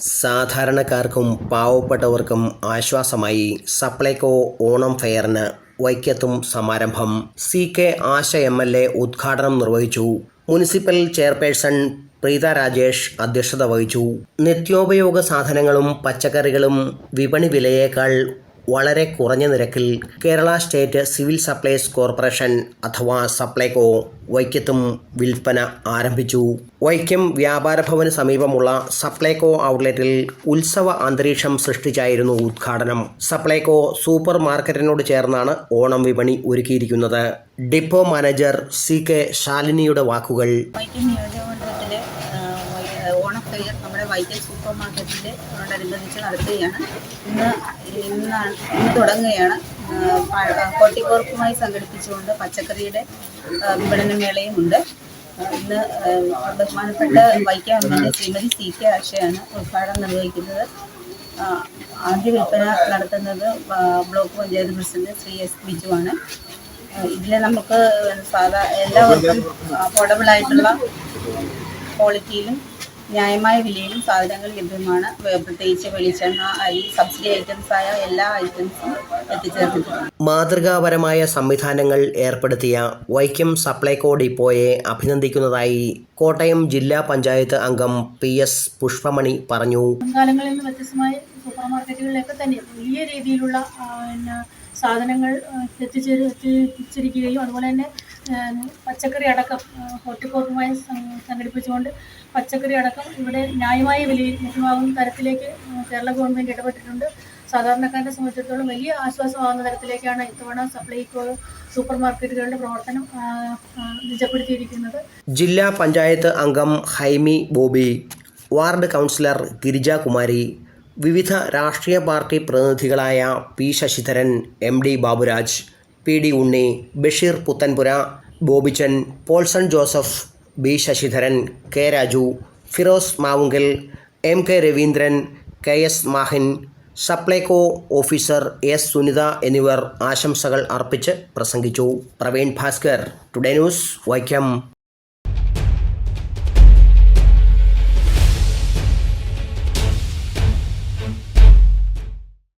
സാധാരണക്കാർക്കും പാവപ്പെട്ടവർക്കും ആശ്വാസമായി സപ്ലൈകോ ഓണം ഫെയറിന് വൈക്കത്തും സമാരംഭം. C K Asha M L A ഉദ്ഘാടനം നിർവഹിച്ചു. മുനിസിപ്പൽ ചെയർപേഴ്സൺ പ്രീത രാജേഷ് അധ്യക്ഷത വഹിച്ചു. നിത്യോപയോഗ സാധനങ്ങളും പച്ചക്കറികളും വിപണി വിലയേക്കാൾ വളരെ കുറഞ്ഞ നിരക്കിൽ Kerala state civil supplies corporation അഥവാ സപ്ലൈകോ വൈക്കത്തും വിൽപ്പന ആരംഭിച്ചു. വൈക്കം വ്യാപാര ഭവന് സമീപമുള്ള സപ്ലൈകോ ഔട്ട്ലെറ്റിൽ ഉത്സവ അന്തരീക്ഷം സൃഷ്ടിച്ചായിരുന്നു ഉദ്ഘാടനം. സപ്ലൈകോ സൂപ്പർ മാർക്കറ്റിനോട് ചേർന്നാണ് ഓണം വിപണി ഒരുക്കിയിരിക്കുന്നത്. ഡിപ്പോ മാനേജർ സി കെ ശാലിനിയുടെ വാക്കുകൾ. ഓണം നമ്മുടെ വൈക്കം സൂപ്പർ മാർക്കറ്റിന്റെ അനുബന്ധിച്ച് നടത്തുകയാണ്. ഇന്ന് ഇന്നാണ് ഇന്ന് തുടങ്ങുകയാണ്. ആ, സംഘടിപ്പിച്ചുകൊണ്ട് പച്ചക്കറിയുടെ വിപണനമേളയും വിപണന മേളയും ഉണ്ട് ഇന്ന് ബഹുമാനപ്പെട്ട Vaikom M. Shrimati C. K. ആശയാണ് ഉദ്ഘാടനം നിർവഹിക്കുന്നത്. ആദ്യ വിൽപ്പന നടത്തുന്നത് block panchayat president Shri S. Biju ആണ്. ഇതിൽ നമുക്ക് സാധാ എല്ലാവർക്കും അഫോർഡബിൾ ആയിട്ടുള്ള ക്വാളിറ്റിയിലും ന്യായമായ വിലയിലും സാധനങ്ങൾ ലഭ്യമാണ്. പ്രത്യേകിച്ച് വെളിച്ചെണ്ണ അരി സബ്സിഡി ഐറ്റംസ് ആയ എല്ലാ ഐറ്റംസും എത്തിച്ചേർത്തിട്ടുണ്ട്. മാതൃകാപരമായ സംവിധാനങ്ങൾ ഏർപ്പെടുത്തിയ വൈക്കം സപ്ലൈകോ ഡിപ്പോയെ അഭിനന്ദിക്കുന്നതായി കോട്ടയം ജില്ലാ പഞ്ചായത്ത് അംഗം പി എസ് പുഷ്പമണി പറഞ്ഞു. മുൻകാലങ്ങളിൽ നിന്ന് വ്യത്യസ്തമായി സൂപ്പർ മാർക്കറ്റുകളിലൊക്കെ തന്നെ വലിയ രീതിയിലുള്ള സാധനങ്ങൾ എത്തിച്ചേരു എത്തിച്ചേര് എത്തിച്ചിരിക്കുകയും അതുപോലെ തന്നെ പച്ചക്കറി അടക്കം സം- സംഘടിപ്പിച്ചുകൊണ്ട് പച്ചക്കറി അടക്കം ഇവിടെ ന്യായമായ വിലയിൽ ലഭ്യമാകുന്ന തരത്തിലേക്ക് കേരള ഗവൺമെന്റ് ഇടപെട്ടിട്ടുണ്ട്. സാധാരണക്കാരനെ സംബന്ധിച്ചിടത്തോളം വലിയ ആശ്വാസമാകുന്ന തരത്തിലേക്കാണ് ഇത്തവണ സപ്ലൈകോ സൂപ്പർ മാർക്കറ്റുകളുടെ പ്രവർത്തനം നിജപ്പെടുത്തിയിരിക്കുന്നത്. ജില്ലാ പഞ്ചായത്ത് അംഗം Haimi Bobby ward councillor Girijakumari വിവിധ രാഷ്ട്രീയ party പ്രതിനിധികളായ P Sasidharan M D Baburaj P D Unni Basheer Puthanpura Bobichan Paulson Joseph B Sasidharan K Raju Firoz Mavunkal M K Raveendran K S Mahin Supplyco officer S Sunitha എന്നിവർ ആശംസകൾ അർപ്പിച്ച് പ്രസംഗിച്ചു. Praveen Bhaskar today news Vaikom.